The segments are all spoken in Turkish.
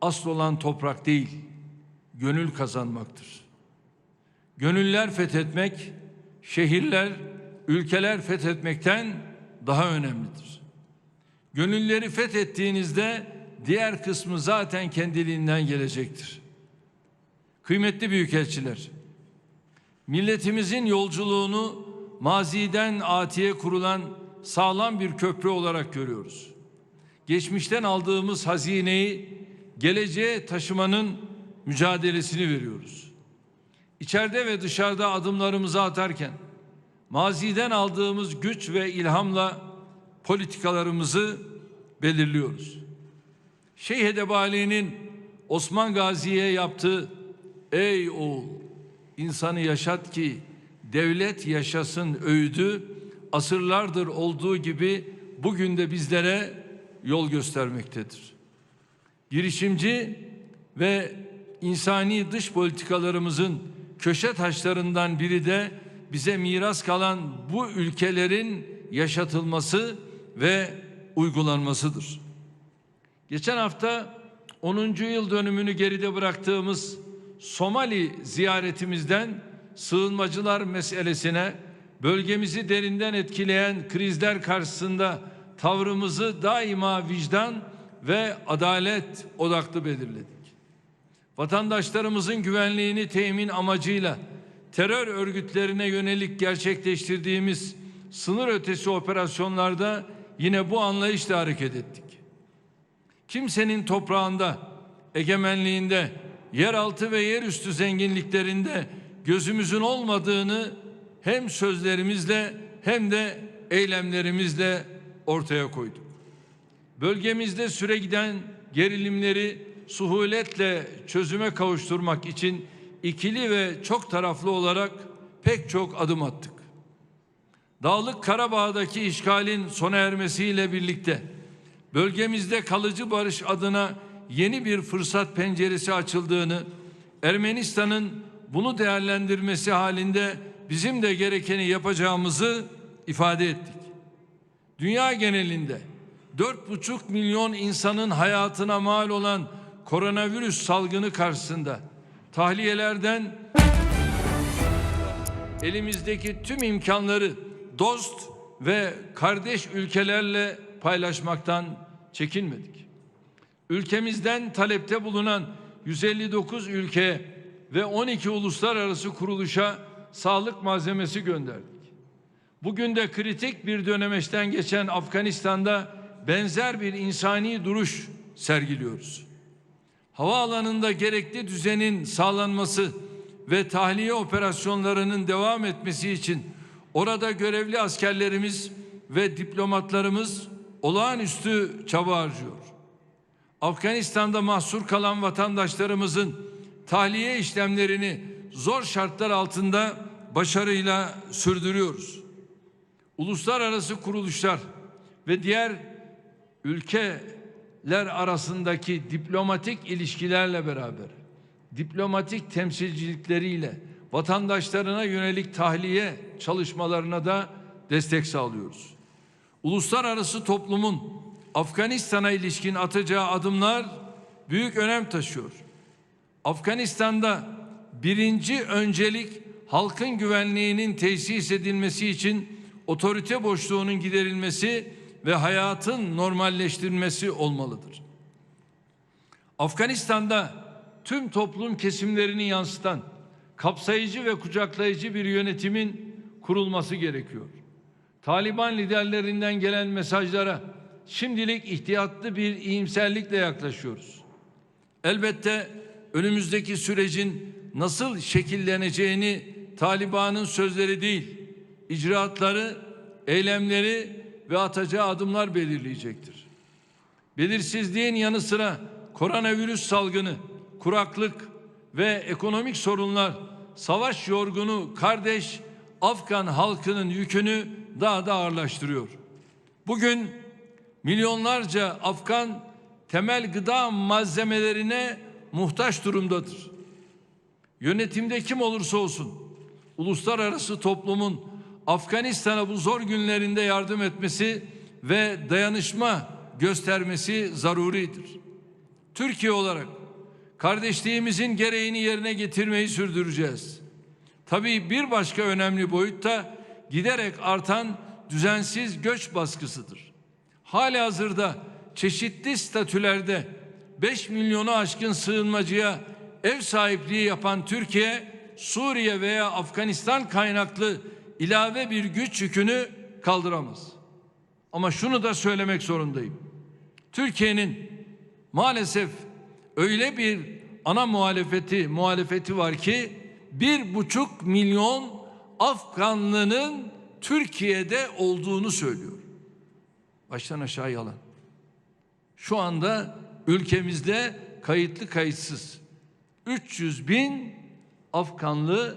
asıl olan toprak değil, gönül kazanmaktır. Gönüller fethetmek, şehirler, ülkeler fethetmekten daha önemlidir. Gönülleri fethettiğinizde diğer kısmı zaten kendiliğinden gelecektir. Kıymetli büyükelçiler, milletimizin yolculuğunu maziden atiye kurulan sağlam bir köprü olarak görüyoruz. Geçmişten aldığımız hazineyi geleceğe taşımanın mücadelesini veriyoruz. İçeride ve dışarıda adımlarımızı atarken maziden aldığımız güç ve ilhamla politikalarımızı belirliyoruz. Şeyh Edebali'nin Osman Gazi'ye yaptığı ey oğul insanı yaşat ki devlet yaşasın öğüdü asırlardır olduğu gibi bugün de bizlere yol göstermektedir. Girişimci ve insani dış politikalarımızın köşe taşlarından biri de bize miras kalan bu ülkelerin yaşatılması ve uygulanmasıdır. Geçen hafta 10. yıl dönümünü geride bıraktığımız Somali ziyaretimizden sığınmacılar meselesine bölgemizi derinden etkileyen krizler karşısında tavrımızı daima vicdan ve adalet odaklı belirledik. Vatandaşlarımızın güvenliğini temin amacıyla terör örgütlerine yönelik gerçekleştirdiğimiz sınır ötesi operasyonlarda yine bu anlayışla hareket ettik. Kimsenin toprağında, egemenliğinde, yeraltı ve yerüstü zenginliklerinde gözümüzün olmadığını hem sözlerimizle hem de eylemlerimizle ortaya koyduk. Bölgemizde süre giden gerilimleri suhuletle çözüme kavuşturmak için ikili ve çok taraflı olarak pek çok adım attık. Dağlık Karabağ'daki işgalin sona ermesiyle birlikte bölgemizde kalıcı barış adına yeni bir fırsat penceresi açıldığını, Ermenistan'ın bunu değerlendirmesi halinde bizim de gerekeni yapacağımızı ifade ettik. Dünya genelinde 4,5 milyon insanın hayatına mal olan koronavirüs salgını karşısında tahliyelerden elimizdeki tüm imkanları dost ve kardeş ülkelerle paylaşmaktan çekinmedik. Ülkemizden talepte bulunan 159 ülke ve 12 uluslararası kuruluşa sağlık malzemesi gönderdik. Bugün de kritik bir dönemeçten geçen Afganistan'da benzer bir insani duruş sergiliyoruz. Havaalanında gerekli düzenin sağlanması ve tahliye operasyonlarının devam etmesi için orada görevli askerlerimiz ve diplomatlarımız olağanüstü çaba harcıyor. Afganistan'da mahsur kalan vatandaşlarımızın tahliye işlemlerini zor şartlar altında başarıyla sürdürüyoruz. Uluslararası kuruluşlar ve diğer ülkeler arasındaki diplomatik ilişkilerle beraber diplomatik temsilcilikleriyle vatandaşlarına yönelik tahliye çalışmalarına da destek sağlıyoruz. Uluslararası toplumun Afganistan'a ilişkin atacağı adımlar büyük önem taşıyor. Afganistan'da birinci öncelik halkın güvenliğinin tesis edilmesi için otorite boşluğunun giderilmesi ve hayatın normalleştirilmesi olmalıdır. Afganistan'da tüm toplum kesimlerini yansıtan kapsayıcı ve kucaklayıcı bir yönetimin kurulması gerekiyor. Taliban liderlerinden gelen mesajlara şimdilik ihtiyatlı bir iyimserlikle yaklaşıyoruz. Elbette önümüzdeki sürecin nasıl şekilleneceğini Taliban'ın sözleri değil, icraatları, eylemleri ve atacağı adımlar belirleyecektir. Belirsizliğin yanı sıra koronavirüs salgını, kuraklık ve ekonomik sorunlar savaş yorgunu kardeş Afgan halkının yükünü daha da ağırlaştırıyor. Bugün milyonlarca Afgan temel gıda malzemelerine muhtaç durumdadır. Yönetimde kim olursa olsun uluslararası toplumun Afganistan'a bu zor günlerinde yardım etmesi ve dayanışma göstermesi zaruridir. Türkiye olarak kardeşliğimizin gereğini yerine getirmeyi sürdüreceğiz. Tabii bir başka önemli boyut da giderek artan düzensiz göç baskısıdır. Hali hazırda çeşitli statülerde 5 milyonu aşkın sığınmacıya ev sahipliği yapan Türkiye, Suriye veya Afganistan kaynaklı ilave bir güç yükünü kaldıramaz. Ama şunu da söylemek zorundayım. Türkiye'nin maalesef öyle bir ana muhalefeti muhalefeti var ki bir buçuk milyon Afganlının Türkiye'de olduğunu söylüyor. Baştan aşağı yalan. Şu anda ülkemizde kayıtlı kayıtsız 300 bin Afganlı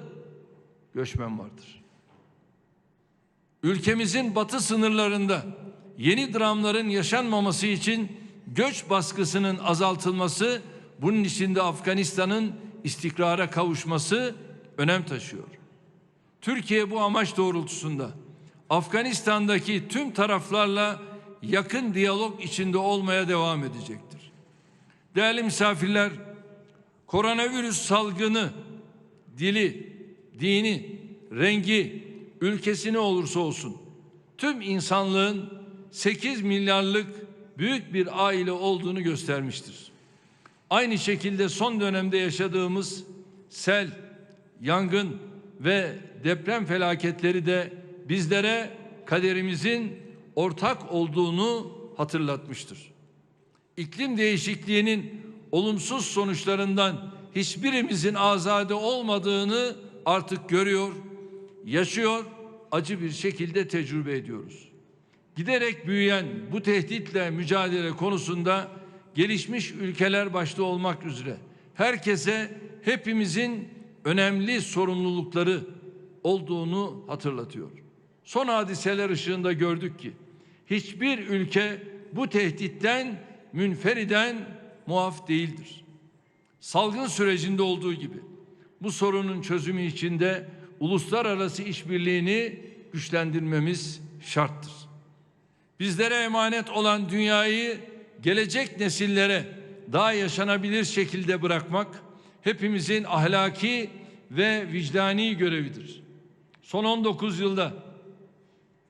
göçmen vardır. Ülkemizin batı sınırlarında yeni dramların yaşanmaması için göç baskısının azaltılması, bunun içinde Afganistan'ın istikrara kavuşması önem taşıyor. Türkiye bu amaç doğrultusunda Afganistan'daki tüm taraflarla yakın diyalog içinde olmaya devam edecektir. Değerli misafirler, koronavirüs salgını dili, dini, rengi, ülkesi ne olursa olsun tüm insanlığın 8 milyarlık büyük bir aile olduğunu göstermiştir. Aynı şekilde son dönemde yaşadığımız sel, yangın ve deprem felaketleri de bizlere kaderimizin ortak olduğunu hatırlatmıştır. İklim değişikliğinin olumsuz sonuçlarından hiçbirimizin azade olmadığını artık görüyor, yaşıyor, acı bir şekilde tecrübe ediyoruz. Giderek büyüyen bu tehditle mücadele konusunda gelişmiş ülkeler başta olmak üzere herkese hepimizin önemli sorumlulukları olduğunu hatırlatıyor. Son hadiseler ışığında gördük ki hiçbir ülke bu tehditten münferiden muaf değildir. Salgın sürecinde olduğu gibi bu sorunun çözümü içinde uluslararası işbirliğini güçlendirmemiz şarttır. Bizlere emanet olan dünyayı gelecek nesillere daha yaşanabilir şekilde bırakmak hepimizin ahlaki ve vicdani görevidir. Son 19 yılda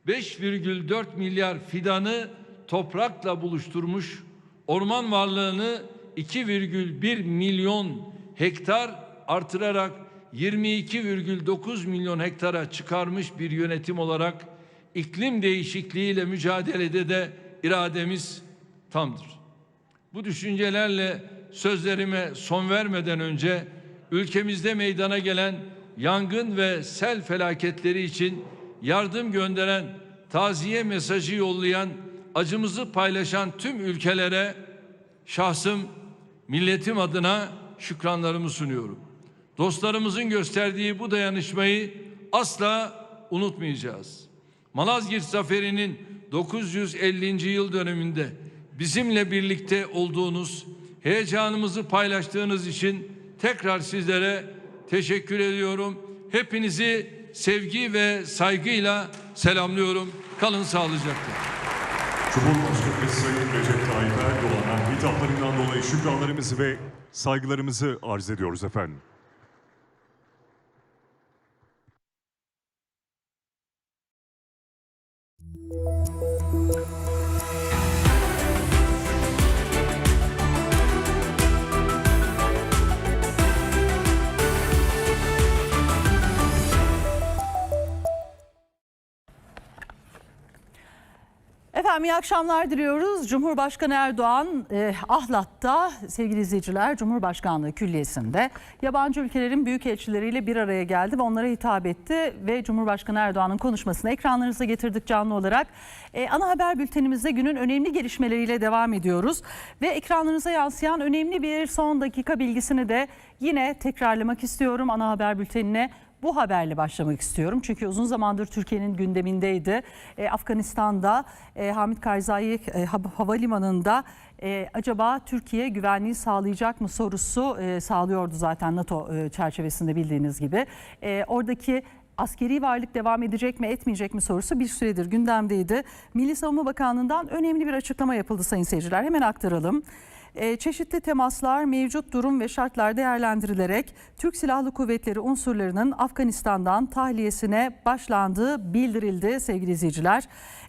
5,4 milyar fidanı toprakla buluşturmuş, orman varlığını 2,1 milyon hektar artırarak 22,9 milyon hektara çıkarmış bir yönetim olarak iklim değişikliğiyle mücadelede de irademiz tamdır. Bu düşüncelerle sözlerime son vermeden önce ülkemizde meydana gelen yangın ve sel felaketleri için yardım gönderen, taziye mesajı yollayan, acımızı paylaşan tüm ülkelere şahsım, milletim adına şükranlarımı sunuyorum. Dostlarımızın gösterdiği bu dayanışmayı asla unutmayacağız. Malazgirt Zaferi'nin 950. yıl dönümünde bizimle birlikte olduğunuz, heyecanımızı paylaştığınız için tekrar sizlere teşekkür ediyorum. Hepinizi sevgi ve saygıyla selamlıyorum. Kalın sağlıcakla. Cumhurbaşkanı Sayın Recep Tayyip Erdoğan'a hitaplarından dolayı şükranlarımızı ve saygılarımızı arz ediyoruz efendim. Efendim iyi akşamlar diliyoruz. Cumhurbaşkanı Erdoğan e, Ahlat'ta sevgili izleyiciler Cumhurbaşkanlığı Külliyesi'nde yabancı ülkelerin büyükelçileriyle bir araya geldi ve onlara hitap etti ve Cumhurbaşkanı Erdoğan'ın konuşmasını ekranlarınıza getirdik canlı olarak. E, ana haber bültenimizde günün önemli gelişmeleriyle devam ediyoruz ve ekranlarınıza yansıyan önemli bir son dakika bilgisini de yine tekrarlamak istiyorum ana haber bültenine bu haberle başlamak istiyorum. Çünkü uzun zamandır Türkiye'nin gündemindeydi. E, Afganistan'da e, Hamit Karzai e, hav- havalimanında e, acaba Türkiye güvenliği sağlayacak mı sorusu e, sağlıyordu zaten NATO e, çerçevesinde bildiğiniz gibi. E, oradaki askeri varlık devam edecek mi etmeyecek mi sorusu bir süredir gündemdeydi. Milli Savunma Bakanlığı'ndan önemli bir açıklama yapıldı sayın seyirciler. Hemen aktaralım. E, çeşitli temaslar, mevcut durum ve şartlar değerlendirilerek Türk Silahlı Kuvvetleri unsurlarının Afganistan'dan tahliyesine başlandığı bildirildi sevgili izleyiciler.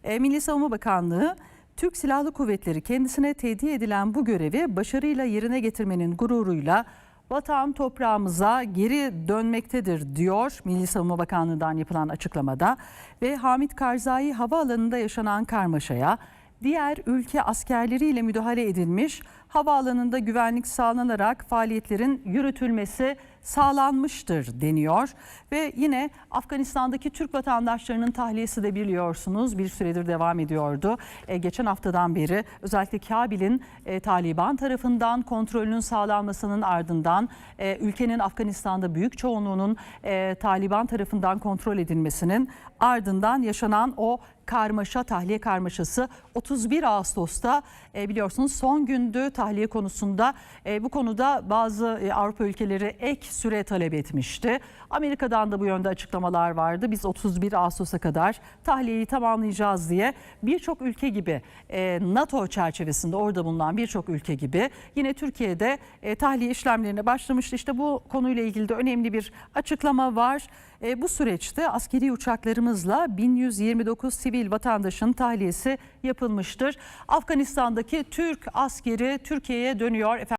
E, Milli Savunma Bakanlığı Türk Silahlı Kuvvetleri kendisine tevdi edilen bu görevi başarıyla yerine getirmenin gururuyla vatan toprağımıza geri dönmektedir diyor Milli Savunma Bakanlığı'ndan yapılan açıklamada ve Hamit Karzai Havaalanı'nda yaşanan karmaşaya diğer ülke askerleriyle müdahale edilmiş, havaalanında güvenlik sağlanarak faaliyetlerin yürütülmesi sağlanmıştır deniyor. Ve yine Afganistan'daki Türk vatandaşlarının tahliyesi de biliyorsunuz bir süredir devam ediyordu. E, geçen haftadan beri özellikle Kabil'in e, Taliban tarafından kontrolünün sağlanmasının ardından e, ülkenin Afganistan'da büyük çoğunluğunun e, Taliban tarafından kontrol edilmesinin ardından yaşanan o karmaşa, tahliye karmaşası 31 Ağustos'ta e, biliyorsunuz son gündü tahliye konusunda. E, bu konuda bazı e, Avrupa ülkeleri ek süre talep etmişti. Amerika'dan da bu yönde açıklamalar vardı. Biz 31 Ağustos'a kadar tahliyeyi tamamlayacağız diye birçok ülke gibi e, NATO çerçevesinde orada bulunan birçok ülke gibi yine Türkiye'de e, tahliye işlemlerine başlamıştı. İşte bu konuyla ilgili de önemli bir açıklama var. E, bu süreçte askeri uçaklarımızla 1129 sivil vatandaşın tahliyesi yapılmıştır. Afganistan'daki Türk askeri Türkiye'ye dönüyor. Efendim